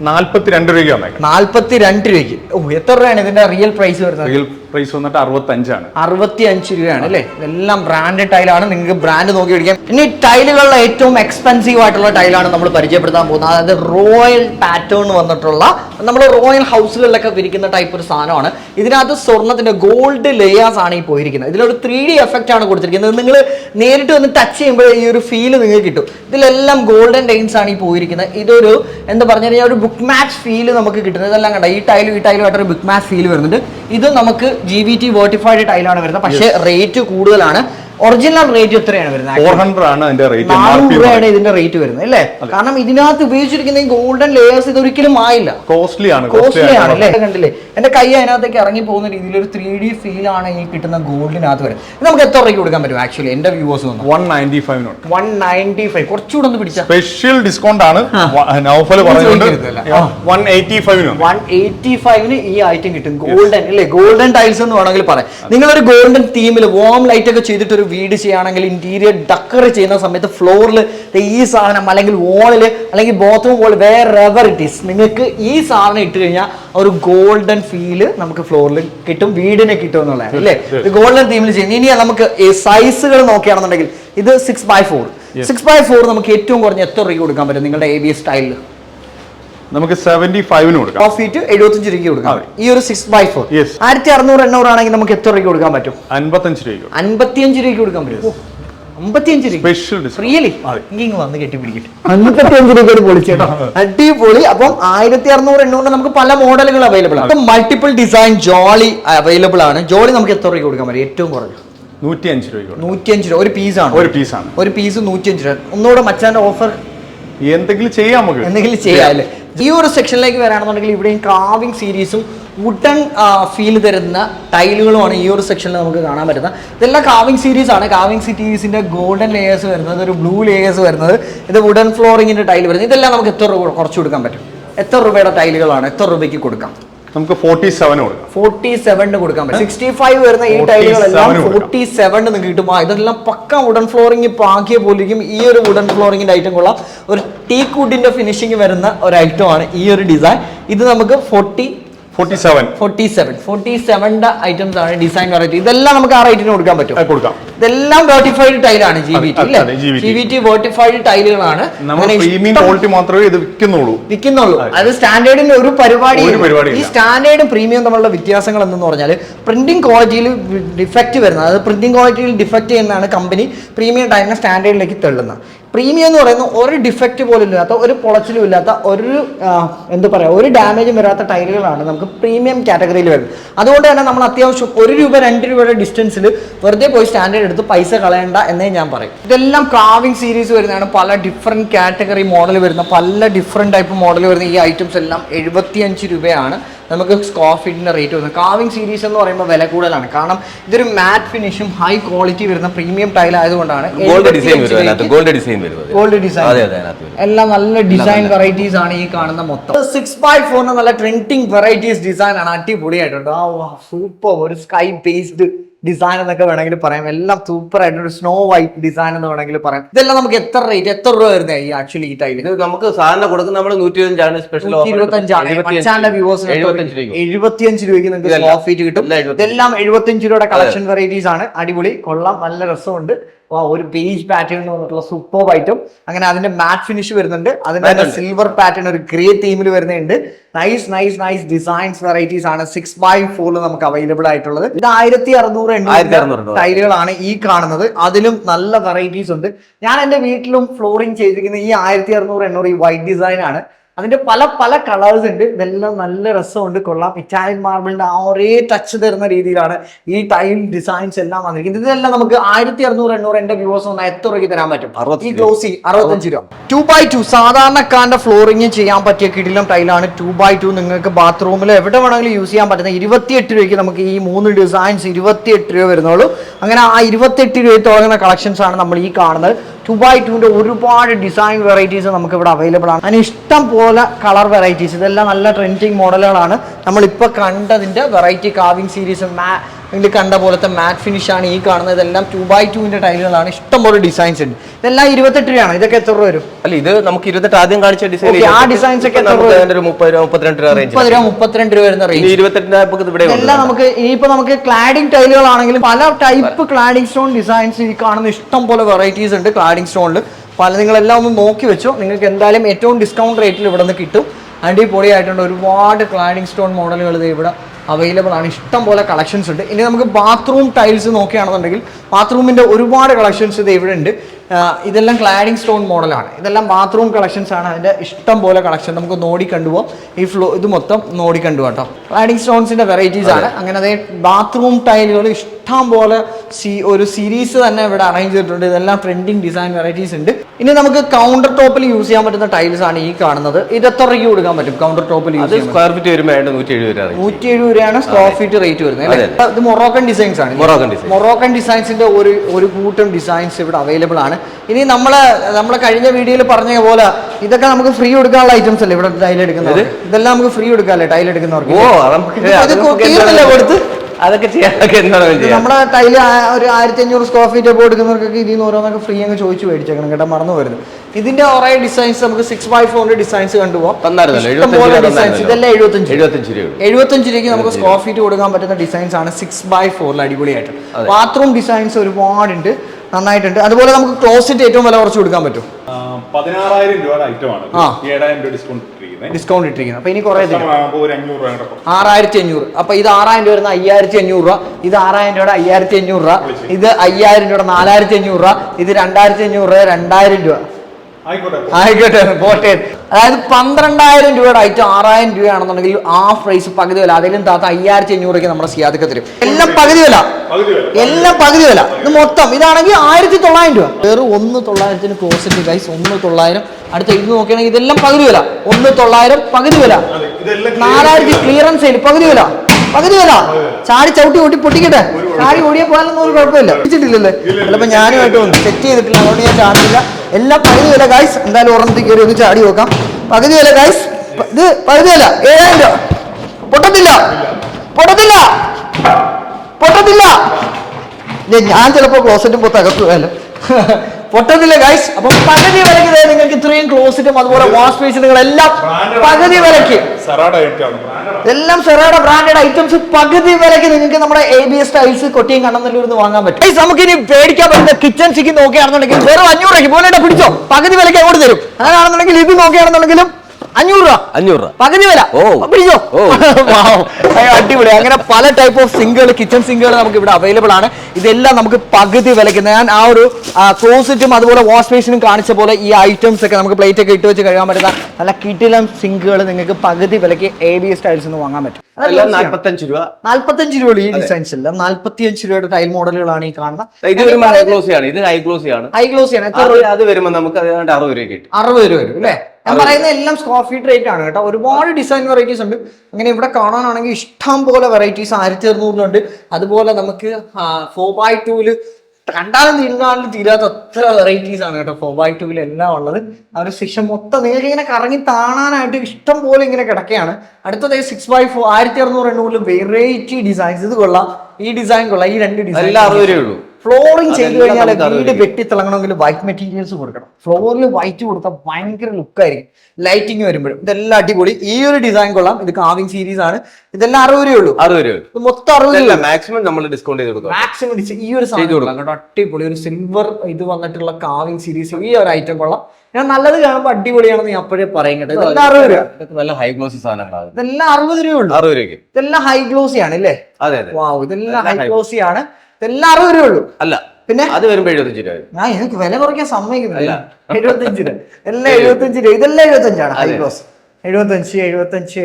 നാല്പത്തി രണ്ട് രൂപയ്ക്ക് വന്നേക്കാം. നാല്പത്തി രണ്ട് രൂപയ്ക്ക്. ഓ എത്ര രൂപയാണ് ഇതിന്റെ റിയൽ പ്രൈസ് വരുന്നത്? റിയൽ പ്രൈസ് വന്നിട്ട് അറുപത്തഞ്ചാണ്. അറുപത്തി അഞ്ച് രൂപയാണ് അല്ലേ? എല്ലാം ബ്രാൻഡ് ടൈലാണ് നിങ്ങൾക്ക് ബ്രാൻഡ് നോക്കി പിടിക്കാം ഇനി ടൈലുകളിലെ ഏറ്റവും എക്സ്പെൻസീവ് ആയിട്ടുള്ള ടൈലാണ് നമ്മൾ പരിചയപ്പെടുത്താൻ പോകുന്നത്. അതായത് റോയൽ പാറ്റേൺ വന്നിട്ടുള്ള നമ്മൾ റോയൽ ഹൗസുകളിലൊക്കെ വിരിക്കുന്ന ടൈപ്പ് ഒരു സാധനമാണ്. ഇതിനകത്ത് സ്വർണത്തിന്റെ ഗോൾഡ് ലേയേഴ്സ് ആണ് ഈ പോയിരിക്കുന്നത്. ഇതിലൊരു ത്രീ ഡി എഫക്റ്റ് ആണ് കൊടുത്തിരിക്കുന്നത്. നിങ്ങൾ നേരിട്ട് വന്ന് ടച്ച് ചെയ്യുമ്പോൾ ഈ ഒരു ഫീൽ നിങ്ങൾക്ക് കിട്ടും. ഇതിലെല്ലാം ഗോൾഡൻ ലൈൻസ് ആണ് ഈ പോയിരിക്കുന്നത്. ഇതൊരു എന്താ പറഞ്ഞു കഴിഞ്ഞാൽ ഒരു ബുക്ക് മാച്ച് ഫീൽ നമുക്ക് കിട്ടുന്നത്. ഇതെല്ലാം കണ്ട? ഈ ടൈലും ഈ ടൈലും ആയിട്ടൊരു ബുക്ക് മാച്ച് ഫീൽ വരുന്നുണ്ട്. ഇത് നമുക്ക് ജി ബി ടി വേർട്ടിഫൈഡ് ടൈലാണ് വരുന്നത്. പക്ഷേ റേറ്റ് കൂടുതലാണ്. ഒറിജിനൽ റേറ്റ് എത്രയാണ് വരുന്നത്? ഫോർ ഹൺഡ്രഡ് ആണ് അതിന്റെ റേറ്റ് നാനൂറ് രൂപയാണ് ഇതിന്റെ റേറ്റ് വരുന്നത് അല്ലേ? കാരണം ഇതിനകത്ത് ഉപയോഗിച്ചിരിക്കുന്ന ഈ ഗോൾഡൻ ലേയേഴ്സ് ഇത് ഒരിക്കലും ആയില്ല കോസ്റ്റ്ലി ആണ് കോസ്റ്റ്ലി ആണ്. അല്ലേ? കണ്ടില്ലേ? എന്റെ കൈ അതിനകത്തേക്ക് ഇറങ്ങി പോകുന്ന രീതിയിൽ ഒരു ത്രീ ഡി ഫീൽ ആണ് ഈ കിട്ടുന്ന ഗോൾഡിനകത്ത് വരും ഇത് നമുക്ക് എത്ര രൂപയ്ക്ക് കൊടുക്കാൻ പറ്റും ആക്ച്വലി എന്റെ viewers one ninety five one ninety five കുറച്ചുകൂടെ ഒന്ന് പിടിച്ച. സ്പെഷ്യൽ ഡിസ്കൗണ്ട് ആണ്. നൗഫൽ പറയുന്നത്. വൺ എയ്റ്റി ഫൈവിന് വൺ എയ്റ്റി ഫൈവിന് ഈ ഐറ്റം കിട്ടും. ഗോൾഡൻ അല്ലേ? ഗോൾഡൻ ടൈൽസ് എന്ന് വേണമെങ്കിൽ പറയാം. നിങ്ങളൊരു ഗോൾഡൻ തീമിൽ വോം ലൈറ്റ് ഒക്കെ ചെയ്തിട്ട് ഒരു വീട് ചെയ്യുകയാണെങ്കിൽ ഇന്റീരിയർ ഡക്കർ ചെയ്യുന്ന സമയത്ത് ഫ്ലോറിൽ ഈ സാധനം അല്ലെങ്കിൽ വോളിൽ അല്ലെങ്കിൽ ബാത്റൂം വോൾ വേറെ എവർ ഇറ്റ് ഈസ് നിങ്ങൾക്ക് ഈ സാധനം ഇട്ട് കഴിഞ്ഞാൽ ഒരു ഗോൾഡൻ ഫീൽ നമുക്ക് ഫ്ലോറിൽ കിട്ടും വീടിനെ കിട്ടും എന്നുള്ളതാണ് അല്ലേ? ഗോൾഡൻ തീമിൽ ചെയ്യുന്നത് ഇനി നമുക്ക് സൈസുകൾ നോക്കുകയാണെന്നുണ്ടെങ്കിൽ ഇത് six by four six by four നമുക്ക് ഏറ്റവും കുറഞ്ഞ എത്ര രൂപ കൊടുക്കാൻ പറ്റും നിങ്ങളുടെ എ ബി സ്റ്റൈലിൽ നമുക്ക് സെവന്റി ഫൈവിന് കൊടുക്കാം. ഓഫ് ഫീറ്റ് എഴുപത്തഞ്ച് രൂപയ്ക്ക് കൊടുക്കാം. ഈ ഒരു സിക്സ് ബൈ ഫോർ. ആയിരത്തി അറുന്നൂറ് എണ്ണൂറ് ആണെങ്കിൽ നമുക്ക് എത്ര രൂപയ്ക്ക് കൊടുക്കാൻ പറ്റും? അൻപത്തഞ്ച് രൂപയ്ക്ക് അൻപത്തിയഞ്ച് രൂപയ്ക്ക് കൊടുക്കാൻ പറ്റും. ഓ, അമ്പത്തിയഞ്ച് രൂപ സ്പെഷ്യൽ ഡിസ്കൗണ്ട് റിയലി അതെ. ഇങ്ങനെ വന്ന് കെട്ടിപ്പിടിക്കട്ടെ അൻപത്തിയഞ്ച് രൂപ പൊളിച്ചേട്ടോ അടിപൊളി. അപ്പം ആയിരത്തി അറുന്നൂറ് എണ്ണൂറ് നമുക്ക് പല മോഡലുകൾ അവൈലബിൾ ആണ്. മൾട്ടിപ്പിൾ ഡിസൈൻ ജോളി അവൈലബിൾ ആണ്. ജോളി നമുക്ക് എത്ര രൂപ കൊടുക്കാൻ പറ്റും? ഏറ്റവും കുറഞ്ഞു. നൂറ്റി അഞ്ച് രൂപയ്ക്ക് കൊടുക്കാം. നൂറ്റിയഞ്ച് രൂപ. ഒരു പീസ് ആണ്. ഒരു പീസ് ആണ്. ഒരു പീസ് നൂറ്റിയഞ്ച് രൂപ. ഒന്നുകൂടെ മച്ചാന്റെ ഓഫർ എന്തെങ്കിലും ചെയ്യാം നമുക്ക്. എന്തെങ്കിലും ചെയ്യാം അല്ലേ? ഈ ഒരു സെക്ഷനിലേക്ക് വരാണെന്നുണ്ടെങ്കിൽ ഇവിടെയും കാവിംഗ് സീരീസും വുഡൻ ഫീൽ തരുന്ന ടൈലുകളുമാണ് ഈ ഒരു സെക്ഷനിൽ നമുക്ക് കാണാൻ പറ്റുന്നത്. ഇതെല്ലാം കാവിംഗ് സീരീസ് ആണ്. കാവിംഗ് സീരീസിന്റെ ഗോൾഡൻ ലേയേഴ്സ് വരുന്നത് ഒരു ബ്ലൂ ലേയേഴ്സ് വരുന്നത്. ഇത് വുഡൻ ഫ്ലോറിങ്ങിന്റെ ടൈൽ വരുന്നത്. ഇതെല്ലാം നമുക്ക് എത്ര രൂപ കുറച്ച് കൊടുക്കാൻ പറ്റും? എത്ര രൂപയുടെ ടൈലുകളാണ് എത്ര രൂപയ്ക്ക് കൊടുക്കാം? നമുക്ക് ഫോർട്ടി സെവൻ കൊടുക്കാം. ഫോർട്ടി സെവനിന് കൊടുക്കാൻ പറ്റും. സിക്സ്റ്റി ഫൈവ് വരുന്ന ഈ ടൈലുകളെല്ലാം. ഫോർട്ടി സെവനിന് നിങ്ങൾക്ക് കിട്ടും. ഇതെല്ലാം പക്ക വുഡൻ ഫ്ലോറിംഗ് ഇപ്പോൾ ആക്കിയ പോലെയും ഈ ഒരു വുഡൻ ഫ്ലോറിംഗിന്റെ ഐറ്റം കൊള്ളാം. ഒരു ടീ വുഡിന്റെ ഫിനിഷിംഗ് വരുന്ന ഒരു ഐറ്റം ആണ് ഈ ഒരു ഡിസൈൻ ഇത് നമുക്ക് forty forty seven forty seven forty items ആണ് ഡിസൈൻ വെറൈറ്റി ഇതെല്ലാം നമുക്ക് ആ റേറ്റിന് കൊടുക്കാൻ പറ്റും. കൊടുക്കാം. ഇതെല്ലാം വെർട്ടിഫൈഡ് ടൈലാണ് G B T. G B T vitrified ടൈലുകളാണ് premium quality മാത്രമേ ഇത് വിൽക്കുന്നുള്ളൂ. വിൽക്കുന്നുള്ളൂ. അത്. സ്റ്റാൻഡേർഡിന്റെ ഒരു പരിപാടി ഈ സ്റ്റാൻഡേർഡും പ്രീമിയം തമ്മിലുള്ള വ്യത്യാസങ്ങൾ എന്തെന്ന് പറഞ്ഞാൽ പ്രിന്റിംഗ് ക്വാളിറ്റിയിൽ ഡിഫക്റ്റ് വരുന്നത്. അത് പ്രിന്റിംഗ് ക്വാളിറ്റിയിൽ ഡിഫക്റ്റ് ചെയ്യുന്നതാണ് കമ്പനി പ്രീമിയം ടൈലിനെ സ്റ്റാൻഡേർഡിലേക്ക് തള്ളുന്നത്. പ്രീമിയം എന്ന് പറയുന്ന ഒരു ഡിഫക്റ്റ് പോലും ഇല്ലാത്ത ഒരു പൊളച്ചിലും ഇല്ലാത്ത ഒരു എന്താ പറയുക ഒരു ഡാമേജും വരാത്ത ടൈലുകളാണ് നമുക്ക് പ്രീമിയം കാറ്റഗറിയിൽ വരുന്നത്. അതുകൊണ്ട് തന്നെ നമ്മൾ അത്യാവശ്യം ഒരു രൂപ രണ്ട് രൂപയുടെ ഡിസ്റ്റൻസിൽ വെറുതെ പോയി സ്റ്റാൻഡേർഡ് എടുത്ത് പൈസ കളയണ്ട എന്നേ ഞാൻ പറയും. ഇതെല്ലാം കാവിംഗ് സീരീസ് വരുന്നതാണ്. പല ഡിഫറെന്റ് കാറ്റഗറി മോഡൽ വരുന്ന പല ഡിഫറെന്റ് ടൈപ്പ് മോഡൽ വരുന്ന ഈ ഐറ്റംസ് എല്ലാം എഴുപത്തിയഞ്ച് രൂപയാണ്. നമുക്ക് ഫീറ്റിന്റെ റേറ്റ് വരുന്നത് കാവിംഗ് സീരീസ് എന്ന് പറയുമ്പോൾ വില കൂടുതലാണ്. കാരണം ഇതൊരു മാറ്റ് ഫിനിഷും ഹൈ ക്വാളിറ്റി വരുന്ന പ്രീമിയം ടൈൽ ആയതുകൊണ്ടാണ് ഗോൾഡ് ഡിസൈൻ വരും ഗോൾഡ് ഡിസൈൻ വരും ഗോൾഡ് ഡിസൈൻ അതെ അതെ അതിനകത്ത് വരും. എല്ലാം നല്ല ഡിസൈൻ വെറൈറ്റീസ് ആണ് ഈ കാണുന്ന മൊത്തം. സിക്സ് ബൈ ഫോറിന് നല്ല ട്രെൻഡിങ് വെറൈറ്റീസ് ഡിസൈൻ ആണ്. അടിപൊളിയായിട്ടുണ്ട്. ആ സൂപ്പർ ഒരു സ്കൈ ബേസ്ഡ് ഡിസൈൻ എന്നൊക്കെ വേണമെങ്കിൽ പറയാം. എല്ലാം സൂപ്പർ ഒരു സ്നോ വൈറ്റ് ഡിസൈൻ എന്ന് വേണമെങ്കിൽ പറയാം. ഇതെല്ലാം നമുക്ക് എത്ര റേറ്റ് എത്ര രൂപ വരുന്നത് ഈ ആക്ച്വലി ഈ ടൈൽ നമുക്ക് സാധനം കൊടുക്കുന്ന നമ്മൾ നൂറ്റി ഇരുപത്തഞ്ചാണ് സ്പെഷ്യൽ എഴുപത്തിയഞ്ച് രൂപയ്ക്ക്. നിങ്ങൾക്ക് കിട്ടും. എല്ലാം 75. ഇതെല്ലാം എഴുപത്തിയഞ്ച് രൂപയുടെ കളക്ഷൻ വെറൈറ്റീസ് ആണ്. അടിപൊളി. കൊള്ളാം. നല്ല രസമുണ്ട്. ഒരു ബേജ് പാറ്റേൺ വന്നിട്ടുള്ള സൂപ്പർ വൈറ്റും അങ്ങനെ അതിന്റെ മാറ്റ് ഫിനിഷ് വരുന്നുണ്ട്. അതിന്റെ സിൽവർ പാറ്റേൺ ഒരു ഗ്രേ തീമിൽ വരുന്നുണ്ട് nice nice nice designs varieties ആണ് സിക്സ് ബൈ ഫോറിൽ നമുക്ക് അവൈലബിൾ ആയിട്ടുള്ളത്. ഇത് ആയിരത്തി അറുന്നൂറ് 1600 രൂപ. ടൈലുകളാണ് ഈ കാണുന്നത്. അതിലും നല്ല വെറൈറ്റീസ് ഉണ്ട്. ഞാൻ എന്റെ വീട്ടിലും ഫ്ലോറിംഗ് ചെയ്തിരിക്കുന്ന ഈ ആയിരത്തി അറുന്നൂറ് എണ്ണൂറ് ഈ വൈറ്റ് ഡിസൈൻ ആണ്. അതിന്റെ പല പല കളേഴ്സ് ഉണ്ട്. ഇതെല്ലാം നല്ല രസമുണ്ട്. കൊള്ളാം. ഇറ്റാലിയൻ മാർബിളിന്റെ ആ ഒരേ ടച്ച് തരുന്ന രീതിയിലാണ് ഈ ടൈൽ ഡിസൈൻസ് എല്ലാം വന്നിരിക്കുന്നത്. ഇതെല്ലാം നമുക്ക് ആയിരത്തി അറുന്നൂറ് എണ്ണൂറ് എന്റെ വ്യൂവേഴ്സ് വന്നാൽ എത്ര രൂപയ്ക്ക് തരാൻ പറ്റും? ഈ ഗ്ലോസി അറുപത്തഞ്ച് രൂപ. ടു ബൈ ടു സാധാരണക്കാരന്റെ ഫ്ലോറിംഗ് ചെയ്യാൻ പറ്റിയ കിടിലം ടൈലാണ് ടു ബൈ ടു നിങ്ങൾക്ക് ബാത്റൂമിൽ എവിടെ വേണമെങ്കിലും യൂസ് ചെയ്യാൻ പറ്റുന്ന ഇരുപത്തിയെട്ട് രൂപയ്ക്ക് നമുക്ക് ഈ മൂന്ന് ഡിസൈൻസ് ഇരുപത്തിയെട്ട് രൂപ വരുന്നുള്ളൂ. അങ്ങനെ ആ ഇരുപത്തെട്ട് രൂപയിൽ തുടങ്ങുന്ന കളക്ഷൻസ് ആണ് നമ്മൾ ഈ കാണുന്നത്. ടു ബൈ ടുവിന്റെ ഒരുപാട് ഡിസൈൻ വെറൈറ്റീസ് നമുക്ക് ഇവിടെ അവൈലബിൾ ആണ്. അതിന് ഇഷ്ടം പോലെ കളർ വെറൈറ്റീസ് ഇതെല്ലാം നല്ല ട്രെൻഡിങ് മോഡലുകളാണ് നമ്മളിപ്പോൾ കണ്ടതിന്റെ വെറൈറ്റി കാവിംഗ് സീരീസ് ഇതിൽ കണ്ട പോലത്തെ മാറ്റ് ഫിനിഷ് ആണ് ഈ കാണുന്നത്. ഇതെല്ലാം ടു ബൈ ടുവിന്റെ ടൈലുകളാണ് ഇഷ്ടംപോലെ ഡിസൈൻസ് ഉണ്ട്. ഇതെല്ലാം ഇരുപത്തെട്ട് രൂപയാണ്. ഇതൊക്കെ എത്ര രൂപ വരും? അല്ല ഇത് നമുക്ക് ഇരുപത്തെട്ട് ആദ്യം കാണിച്ച ഡിസൈൻ ആ ഡിസൈൻസ് ഒക്കെ എത്ര രൂപ? ഒരു മുപ്പത് രൂപ മുപ്പത്തിരണ്ട് രൂപ റേഞ്ച് മുപ്പത് രൂപ മുപ്പത്തിരണ്ട് രൂപ വരുന്ന റേഞ്ച് ഇരുപത്തെട്ട് ഇവിടെ എല്ലാം നമുക്ക് ഇനിയിപ്പോ നമുക്ക് ക്ലാഡിംഗ് ടൈലുകളാണെങ്കിലും പല ടൈപ്പ് ക്ലാഡിംഗ് സ്റ്റോൺ ഡിസൈൻസ് ഈ കാണുന്ന ഇഷ്ടം പോലെ വെറൈറ്റീസ് ഉണ്ട് ക്ലാഡിംഗ് സ്റ്റോണിൽ പല നിങ്ങളെല്ലാം ഒന്ന് നോക്കി വെച്ചോ. നിങ്ങൾക്ക് എന്തായാലും ഏറ്റവും ഡിസ്കൗണ്ട് റേറ്റിൽ ഇവിടെ നിന്ന് കിട്ടും. അടിപൊളിയായിട്ടുണ്ട്. ഒരുപാട് ക്ലാഡിംഗ് സ്റ്റോൺ മോഡലുകൾ ഇവിടെ അവൈലബിൾ ആണ്. ഇഷ്ടം പോലെ കളക്ഷൻസ് ഉണ്ട്. ഇനി നമുക്ക് ബാത്റൂം ടൈൽസ് നോക്കുകയാണെന്നുണ്ടെങ്കിൽ ബാത്റൂമിന്റെ ഒരുപാട് കളക്ഷൻസ് ഇത് ഇവിടെ ഉണ്ട് ഇതെല്ലാം ക്ലാഡിംഗ് സ്റ്റോൺ മോഡലാണ് ഇതെല്ലാം ബാത്റൂം കളക്ഷൻസ് ആണ് അതിന്റെ ഇഷ്ടം പോലെ കളക്ഷൻ നമുക്ക് നോടി കണ്ടുപോകാം ഈ ഫ്ലോ ഇത് മൊത്തം നോടി കണ്ടുപോകാം കേട്ടോ. ക്ലാഡിംഗ് സ്റ്റോൺസിന്റെ വെറൈറ്റീസ് ആണ്. അങ്ങനെ അതേ ബാത്റൂം ടൈലുകൾ ഇഷ്ടം പോലെ സീ ഒരു സീരീസ് തന്നെ ഇവിടെ അറേഞ്ച് ചെയ്തിട്ടുണ്ട്. ഇതെല്ലാം ട്രെൻഡിങ് ഡിസൈൻ വെറൈറ്റീസ് ഉണ്ട്. ഇനി നമുക്ക് കൗണ്ടർ ടോപ്പിൽ യൂസ് ചെയ്യാൻ പറ്റുന്ന ടൈൽസ് ആണ് ഈ കാണുന്നത്. ഇത് എത്ര രൂപ കൊടുക്കാൻ പറ്റും കൗണ്ടർ ടോപ്പിൽ യൂസ് സ്ക്വയർ ഫീറ്റ് വരുമ്പോൾ നൂറ്റി എഴുപത് രൂപ നൂറ്റി എഴുപത് രൂപയാണ് സ്ക്വയർ ഫീറ്റ് റേറ്റ് വരുന്നത് അല്ലേ? ഇത് മൊറോക്കൻ ഡിസൈൻസ് ആണ്. മൊറോക്കൻ ഡിസൈൻസിന്റെ ഒരു ഒരു കൂട്ടം ഡിസൈൻസ് ഇവിടെ അവൈലബിൾ ആണ്. ഇനി നമ്മൾ നമ്മളെ കഴിഞ്ഞ വീഡിയോയിൽ പറഞ്ഞ പോലെ ഇതൊക്കെ നമുക്ക് ഫ്രീ കൊടുക്കാനുള്ള ഐറ്റംസ് അല്ലേ ഇവിടെ ടൈൽ എടുക്കുന്നത്? ഇതെല്ലാം നമുക്ക് ഫ്രീ കൊടുക്കാല്ലേ ടൈൽ എടുക്കുന്നവർക്ക്? കൊടുത്ത്? അതൊക്കെ ചെയ്യാം അതൊക്കെ എന്താണ് ഇത് നമ്മുടെ ടൈൽ ഒരു ആയിരത്തി അഞ്ഞൂറ് സ്ക്വയർ ഫീറ്റ് ഒക്കെ എടുക്കുന്നവർക്കൊക്കെ ഇതിൽ നിന്ന് ഓരോന്നൊക്കെ ഫ്രീ അങ്ങ് ചോദിച്ചു മേടിച്ചേക്കണം കേട്ടോ മറന്നു വരുന്നത് ഇതിന്റെ കുറെ ഡിസൈൻസ് നമുക്ക് സിക്സ് ബൈ ഫോറിന്റെ ഡിസൈൻസ് കണ്ടുപോകാം തന്നായിരുന്നല്ലോ, ഇഷ്ടംപോലെ 75 ഡിസൈൻസ് ഇതെല്ലാം എഴുപത്തഞ്ച് എഴുപത്തഞ്ച് രൂപ. എഴുപത്തഞ്ച് രൂപയ്ക്ക് നമുക്ക് സ്ക്വയർ ഫീറ്റ് കൊടുക്കാൻ പറ്റുന്ന ഡിസൈൻസ് ആണ് സിക്സ് ബൈ ഫോറിൽ അടിപൊളിയായിട്ട്. ബാത്റൂം ഡിസൈൻസ് ഒരുപാടുണ്ട്. നന്നായിട്ടുണ്ട്. അതുപോലെ നമുക്ക് ക്ലോസറ്റ് ഏറ്റവും വില കുറച്ച് കൊടുക്കാൻ പറ്റും. പതിനാറായിരം രൂപയുടെ. ഏഴായിരം രൂപ ഡിസ്കൗണ്ട് ഇട്ടിരിക്കുന്നത്. ഇട്ടിരിക്കുന്നത് ഡിസ്കൗണ്ട് ഇട്ടിരിക്കുന്നത്. അപ്പൊ ഇനി കുറെ രൂപ. ആറായിരത്തി അഞ്ഞൂറ് അപ്പൊ ഇത് ആറായിരം രൂപ വരുന്ന അയ്യായിരത്തി അഞ്ഞൂറ് രൂപ. ഇത് ആറായിരം രൂപയുടെ അയ്യായിരത്തി അഞ്ഞൂറ് രൂപ ഇത് അയ്യായിരം രൂപയുടെ നാലായിരത്തി അഞ്ഞൂറ് രൂപ. ഇത് രണ്ടായിരത്തി അഞ്ഞൂറ് രൂപ. രണ്ടായിരം രൂപ. ആയിക്കോട്ടെ പോട്ടെ. അതായത് പന്ത്രണ്ടായിരം രൂപയുടെ ഐറ്റം ആറായിരം രൂപയാണെന്നുണ്ടെങ്കിൽ ആ പ്രൈസ് പകുതി വില. അതിലും താത്ത അയ്യായിരത്തി അഞ്ഞൂറൊക്കെ നമ്മുടെ സിയാദൊക്കെ തരും. എല്ലാം പകുതി വില. എല്ലാം പകുതി വില. ഇത് മൊത്തം. ഇതാണെങ്കിൽ ആയിരത്തി തൊള്ളായിരം രൂപ. വേറെ ഒന്ന് തൊള്ളായിരത്തിന് ക്ലോസറ്റ് ഗൈസ് ഒന്ന് തൊള്ളായിരം. അടുത്ത ഇത് നോക്കുകയാണെങ്കിൽ ഇതെല്ലാം പകുതി വില. ഒന്ന് തൊള്ളായിരം പകുതി വില. നാലായിരത്തി ക്ലിയറൻസ് പകുതി വില. പകുതി വില ചാടി ചവിട്ടി ഓട്ടി പൊട്ടിക്കട്ടെ. ചാടി ഓടിയ പോയാലൊന്നും ഒരു കുഴപ്പമില്ല. പിടിച്ചിട്ടില്ലല്ലേ അല്ലപ്പോ ഞാനുമായിട്ട് വന്നു. സെറ്റ് ചെയ്തിട്ടില്ല. അതുകൊണ്ട് ഞാൻ ചാടില്ല എല്ലാം പകുതി വില ഗൈസ് എന്തായാലും ഓർമ്മത്തിൽ കയറി ഒന്ന് ചാടി നോക്കാം. പകുതി വില ഗൈസ് ഇത് പകുതി വില ഏഴായിരം രൂപ. പൊട്ടത്തില്ല. പൊട്ടത്തില്ല. പൊട്ടത്തില്ല. ഞാൻ ചിലപ്പോ ക്ലോസറ്റും പൊത്ത് അകത്തുമല്ലോ പൊട്ടത്തില്ല ഗൈസ് അപ്പൊ പകുതി വിലക്ക് നിങ്ങൾക്ക് ഇത്രയും ക്ലോസിറ്റും അതുപോലെ വാഷ് നിങ്ങൾ എല്ലാം പകുതി വിലക്ക് എല്ലാം സെറാഡ ബ്രാൻഡഡ് ഐറ്റംസ് പകുതി വിലക്ക് നിങ്ങൾക്ക് നമ്മുടെ എ ബി എസ് ടൈൽസ് കൊട്ടിയും കണ്ണന്നല്ലൂർ നിന്ന് വാങ്ങാൻ പറ്റും. ഗൈസ് നമുക്ക് ഇനി പേടിക്കാൻ പറ്റുന്ന കിച്ചൺ സിക്ക് നോക്കുകയാണെന്നുണ്ടെങ്കിൽ വെറും അഞ്ഞൂറ് രൂപയ്ക്ക്. പോലെ പിടിച്ചോ. പകുതി വിലക്ക് അങ്ങോട്ട് തരും. അങ്ങനെയാണെന്നുണ്ടെങ്കിൽ ഇത് നോക്കുകയാണെന്നുണ്ടെങ്കിലും അഞ്ഞൂറ് രൂപ. അഞ്ഞൂറ് രൂപ. പകുതി വില. ഓ. പിടിച്ചോ? അടിപൊളി. അങ്ങനെ പല ടൈപ്പ് ഓഫ് സിങ്കുകൾ കിച്ചൺ സിങ്കുകൾ നമുക്ക് ഇവിടെ അവൈലബിൾ ആണ്. ഇതെല്ലാം നമുക്ക് പകുതി വിലയ്ക്ക്. ഞാൻ ആ ഒരു ക്ലോസറ്റും അതുപോലെ വാഷ് ബേസിനും കാണിച്ച പോലെ ഈ ഐറ്റംസ് ഒക്കെ നമുക്ക് പ്ലേറ്റ് ഒക്കെ ഇട്ട് വെച്ച് കഴുകാൻ പറ്റുന്ന നല്ല കിട്ടിലം സിങ്കുകൾ നിങ്ങൾക്ക് പകുതി വിലയ്ക്ക് എ ബി എസ് ടൈൽസ് നിന്ന് വാങ്ങാൻ പറ്റും. നാല്പത്തഞ്ച് രൂപ. നാല്പത്തഞ്ച് രൂപ ഈ ഡിസൈൻസ് എല്ലാം. നാല്പത്തിയഞ്ച് രൂപയുടെ ടൈൽ മോഡലുകളാണ് ഈ കാണുന്നത്. ഇത് ഹൈ ഗ്ലോസി ആണ്. ഇത് ഹൈ ഗ്ലോസി ആണ്. ഹൈ ഗ്ലോസ് ആണ്. അത് വരുമ്പോൾ നമുക്ക് അറുപത് രൂപ കിട്ടും. അറുപത് രൂപ വരും അല്ലേ? ഞാൻ പറയുന്ന എല്ലാം സ്ക്വയർ ഫീറ്റ് റേറ്റ് ആണ് കേട്ടോ. ഒരുപാട് ഡിസൈൻ വെറൈറ്റീസ് ഉണ്ട്. അങ്ങനെ ഇവിടെ കാണാനാണെങ്കിൽ ഇഷ്ടം പോലെ വെറൈറ്റീസ് ആയിരത്തി അറുന്നൂറിലുണ്ട് അതുപോലെ നമുക്ക് ഫോർ ബൈ ടൂൽ കണ്ടാലും തീരുന്നാലും തീരാത്ത അത്ര വെറൈറ്റീസ് ആണ് കേട്ടോ. ഫോർ ബൈ ടൂവിൽ എല്ലാം ഉള്ളത്. ആ ഒരു സെക്ഷൻ മൊത്തം നിങ്ങൾക്ക് ഇങ്ങനെ കറങ്ങി താണാനായിട്ട് ഇഷ്ടം പോലെ ഇങ്ങനെ കിടക്കുകയാണ് അടുത്തത് സിക്സ് ബൈ ഫോർ ആയിരത്തി അറുന്നൂറ് എണ്ണൂറിൽ വെറൈറ്റി ഡിസൈൻസ് ഇത് കൊള്ളാം. ഈ ഡിസൈൻ കൊള്ളാം. ഈ രണ്ട് ഡിസൈൻ അറുപത് രൂപയേ ഉള്ളൂ. ഫ്ലോറിംഗ് ചെയ്ത് കഴിഞ്ഞാൽ വീട്. വെട്ടിത്തിളങ്ങണമെങ്കിൽ വൈറ്റ് മെറ്റീരിയൽസ് കൊടുക്കണം. ഫ്ലോറിൽ വൈറ്റ് കൊടുത്താൽ ഭയങ്കര ലുക്കായിരിക്കും ലൈറ്റിംഗ് വരുമ്പോഴും. ഇതെല്ലാം അടിപൊളി. ഈ ഒരു ഡിസൈൻ കൊള്ളാം. ഇത് കാവിംഗ് സീരീസ് ആണ്. ഇതെല്ലാം അറുപത് രൂപയേ ഉള്ളൂ. അറുപത് രൂപ മൊത്തം അറുപത് രൂപ മാക്സിമം നമ്മൾ ഡിസ്കൗണ്ട് ചെയ്ത് കൊടുക്കും. മാക്സിമം ഈ ഒരു സാധനം കേട്ടോ അടിപൊളി. ഒരു സിൽവർ ഇത് വന്നിട്ടുള്ള കാവിംഗ് സീരീസ് ഈ ഒരു ഐറ്റം കൊള്ളാം. ഞാൻ നല്ലത് കാണുമ്പോൾ അടിപൊളിയാണെന്ന് ഞാൻ അപ്പോഴേ പറയും കേട്ടോ. ഇതെല്ലാം അറുപത് രൂപ. നല്ല ഹൈ ഗ്ലോസി സാധനങ്ങളാണ്. ഇതെല്ലാം അറുപത് രൂപ ഉള്ളൂ. അറുപത് രൂപയ്ക്ക്. ഇതെല്ലാം ഹൈ ഗ്ലോസി ആണ് അല്ലേ അതെ അതെ. വാവ് ഇതെല്ലാം ഹൈ ഗ്ലോസി ആണ്. ഇതെല്ലാം അറുപത് രൂപ ഉള്ളൂ. അല്ല പിന്നെ? അത് വരുമ്പോ എഴുപത്തഞ്ച് രൂപ ആ ഞാൻ എനിക്ക് വില കുറയ്ക്കാൻ സമ്മതിക്കുന്നില്ല എഴുപത്തഞ്ച് രൂപ. എല്ലാം എഴുപത്തഞ്ച് രൂപ. ഇതെല്ലാം എഴുപത്തഞ്ചാണ് ഹൈ. ക്ലോസ് എഴുപത്തഞ്ച് എഴുപത്തഞ്ച്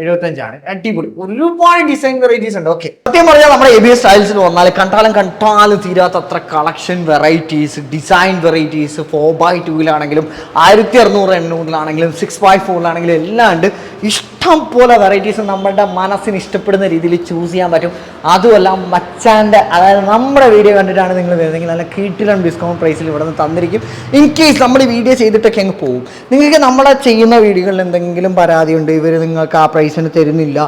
എഴുപത്തഞ്ചാണ് അടിപൊളി. ഒരുപാട് ഡിസൈൻ വെറൈറ്റീസ് ഉണ്ട്. ഓക്കെ സത്യം പറഞ്ഞാൽ നമ്മുടെ എബി ബി എസ് സ്റ്റൈൽസിൽ വന്നാൽ കണ്ടാലും കണ്ടാലും തീരാത്ത അത്ര collection varieties design varieties four by ടൂവിലാണെങ്കിലും ആയിരത്തി അറുന്നൂറ് എണ്ണൂറിലാണെങ്കിലും സിക്സ് ബൈ ഫോറിലാണെങ്കിലും എല്ലാം ഉണ്ട്. ഇഷ്ടം പോലെ വെറൈറ്റീസ് നമ്മുടെ മനസ്സിന് ഇഷ്ടപ്പെടുന്ന രീതിയിൽ ചൂസ് ചെയ്യാൻ പറ്റും. അതുമല്ല മച്ചാന്റെ അതായത് നമ്മുടെ വീഡിയോ കണ്ടിട്ടാണ് നിങ്ങൾ വരുന്നതെങ്കിൽ നല്ല കീട്ടിലും ഡിസ്കൗണ്ട് പ്രൈസിൽ ഇവിടെ നിന്ന് തന്നിരിക്കും. ഇൻ കേസ് നമ്മൾ വീഡിയോ ചെയ്തിട്ടൊക്കെ അങ്ങ് പോകും. നിങ്ങൾക്ക് നമ്മളെ ചെയ്യുന്ന വീഡിയോകളിൽ എന്തെങ്കിലും പരാതിയുണ്ട് ഇവർ നിങ്ങൾക്ക് ആ പ്രൈസിന് തരുന്നില്ല.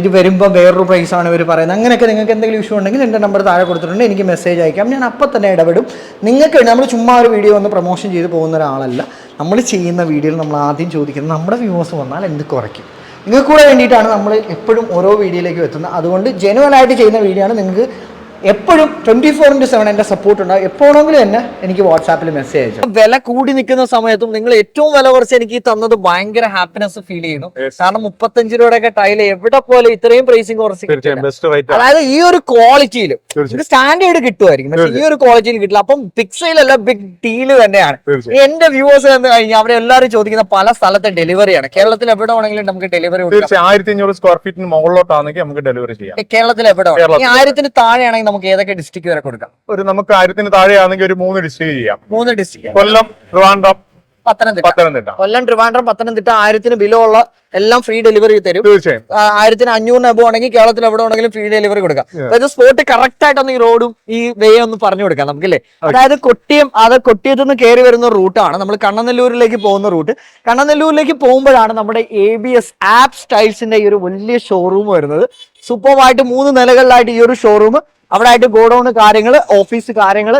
ഇത് വരുമ്പോൾ വേറൊരു പ്രൈസാണ് ഇവർ പറയുന്നത്. അങ്ങനെയൊക്കെ നിങ്ങൾക്ക് എന്തെങ്കിലും ഇഷ്യൂ ഉണ്ടെങ്കിൽ എന്റെ നമ്പർ താഴെ കൊടുത്തിട്ടുണ്ട്. എനിക്ക് മെസ്സേജ് അയക്കാം. ഞാൻ അപ്പം തന്നെ ഇടപെടും. നിങ്ങൾക്ക് നമ്മൾ ചുമ്മാ ഒരു വീഡിയോ ഒന്ന് പ്രൊമോഷൻ ചെയ്ത് പോകുന്ന ഒരാളല്ല. നമ്മൾ ചെയ്യുന്ന വീഡിയോയിൽ നമ്മൾ ആദ്യം ചോദിക്കുന്നത് നമ്മുടെ വ്യൂവേഴ്സ് വന്നാൽ എന്ത് കുറയ്ക്കും? നിങ്ങൾക്ക് കൂടെ വേണ്ടിയിട്ടാണ് നമ്മൾ എപ്പോഴും ഓരോ വീഡിയോയിലേക്ക് എത്തുന്നത്. അതുകൊണ്ട് ജെനുവൻ ആയിട്ട് ചെയ്യുന്ന വീഡിയോ ആണ് നിങ്ങൾക്ക് എപ്പോഴും ട്വന്റി ഫോർ ഇന്റു സെവൻ എന്റെ സപ്പോർട്ട് ഉണ്ടാവും. എപ്പോഴെങ്കിലും എന്നെ എനിക്ക് വാട്സാപ്പിൽ മെസ്സേജ് അയച്ചു. വില കൂടി നിൽക്കുന്ന സമയത്തും നിങ്ങൾ ഏറ്റവും വില കുറച്ച് എനിക്ക് തന്നത് ഭയങ്കര ഹാപ്പിനെസ് ഫീൽ ചെയ്യുന്നു. കാരണം മുപ്പത്തഞ്ച് രൂപയുടെ ടൈൽ എവിടെ പോലെ ഇത്രയും പ്രൈസിങ് കുറച്ച് അതായത് ഈ ഒരു ക്വാളിറ്റിയിൽ. സ്റ്റാൻഡേർഡ് കിട്ടുമായിരിക്കും. പക്ഷേ ഈ ഒരു ക്വാളിറ്റിയിൽ കിട്ടില്ല. അപ്പം പിക്സയിലല്ല ബിഗ് ഡീൽ തന്നെയാണ്. എന്റെ വ്യൂവേഴ്സ് എന്ന് കഴിഞ്ഞാൽ അവരെ എല്ലാവരും ചോദിക്കുന്ന പല സ്ഥലത്തെ ഡെലിവറിയാണ് കേരളത്തിൽ എവിടെ വേണമെങ്കിലും നമുക്ക് ഡെലിവറി ആയിരത്തി അഞ്ഞൂറ് സ്ക്വയർ ഫീറ്റിന് മുകളിലോട്ടാണെങ്കിൽ നമുക്ക് ഡെലിവറി ചെയ്യാം. കേരളത്തിൽ എവിടെ. ആയിരത്തിന് താഴെയാണെങ്കിൽ നമുക്ക് ഏതൊക്കെ ഡിസ്ട്രിക്ട് വരെ കൊടുക്കാം? ഒരു നമുക്ക് ആയിരത്തിന് താഴെയാണെങ്കിൽ ഒരു മൂന്ന് ഡിസ്ട്രിക്ട് ചെയ്യാം. മൂന്ന് ഡിസ്ട്രിക്ട് കൊല്ലം ട്രിവാൻഡ്രം പത്തനംതിട്ട. പത്തനംതിട്ട. കൊല്ലം ട്രിവാൻഡ്രം പത്തനംതിട്ട ആയിരത്തിന് ബിലോ ഉള്ള എല്ലാം ഫ്രീ ഡെലിവറി തരും. തീർച്ചയായും. ആയിരത്തിന് അഞ്ഞൂറിന് അബോ ആണെങ്കിൽ കേരളത്തിൽ എവിടെ ഉണ്ടെങ്കിലും ഫ്രീ ഡെലിവറി കൊടുക്കാം. അതായത് സ്പോട്ട് കറക്റ്റ് ആയിട്ടൊന്ന് ഈ റോഡും ഈ വേ ഒന്ന് പറഞ്ഞു കൊടുക്കാം നമുക്കല്ലേ അതായത് കൊട്ടിയം അത് കൊട്ടിയത്തു നിന്ന് കയറി വരുന്ന റൂട്ടാണ് നമ്മൾ കണ്ണനെല്ലൂരിലേക്ക് പോകുന്ന റൂട്ട് കണ്ണനെല്ലൂരിലേക്ക് പോകുമ്പോഴാണ് നമ്മുടെ എ ബി എസ് ആപ്പ് സ്റ്റൈൽസിന്റെ ഈ ഒരു വലിയ ഷോറൂം വരുന്നത്. സൂപ്പർവായിട്ട് മൂന്ന് നിലകളിലായിട്ട് ഈ ഒരു ഷോറൂം അവിടെ ആയിട്ട് ഗോഡൌൺ കാര്യങ്ങൾ ഓഫീസ് കാര്യങ്ങൾ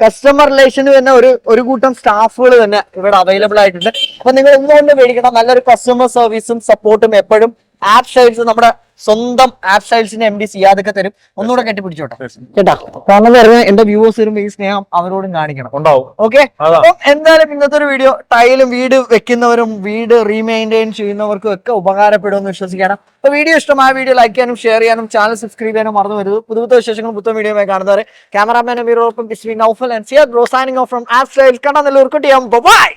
കസ്റ്റമർ റിലേഷൻ തന്നെ ഒരു ഒരു കൂട്ടം സ്റ്റാഫുകൾ തന്നെ ഇവിടെ അവൈലബിൾ ആയിട്ടുണ്ട്. അപ്പൊ നിങ്ങൾ എന്തുകൊണ്ട് മേടിക്കണം. നല്ലൊരു കസ്റ്റമർ സർവീസും സപ്പോർട്ടും എപ്പോഴും ആപ്പ് നമ്മുടെ സ്വന്തം ആപ്പ് സ്റ്റൈൽസിന്റെ എം ഡി സിയാദൊക്കെ തരും. ഒന്നുകൂടെ കെട്ടിപ്പിടിച്ചോട്ടെ. കേട്ടാ? കാരണം വരുന്ന എന്റെ വ്യൂവേഴ്സ് വരുമ്പോ ഈ സ്നേഹം അവരോടും കാണിക്കണം. ഉണ്ടാവും. ഓക്കെ. അപ്പം എന്തായാലും ഇന്നത്തെ ഒരു വീഡിയോ ടൈലും വീട് വെക്കുന്നവരും വീട് റീമെയിന്റെയിൻ ചെയ്യുന്നവർക്കും ഒക്കെ ഉപകാരപ്പെടുമെന്ന് വിശ്വസിക്കണം. അപ്പൊ വീഡിയോ ഇഷ്ടമായ വീഡിയോ ലൈക്ക് ചെയ്യാനും ഷെയർ ചെയ്യാനും ചാനൽ സബ്സ്ക്രൈബ് ചെയ്യാനും മറന്നു വരുത് പുതു പുതു വിശേഷങ്ങളും പുത്തൻ വീഡിയോ കാണുന്നവരെ cameraman അമീറോടൊപ്പം Bismi Noufal and Siyar bro signing off from app style കണ്ടാൽ നല്ല ബൈ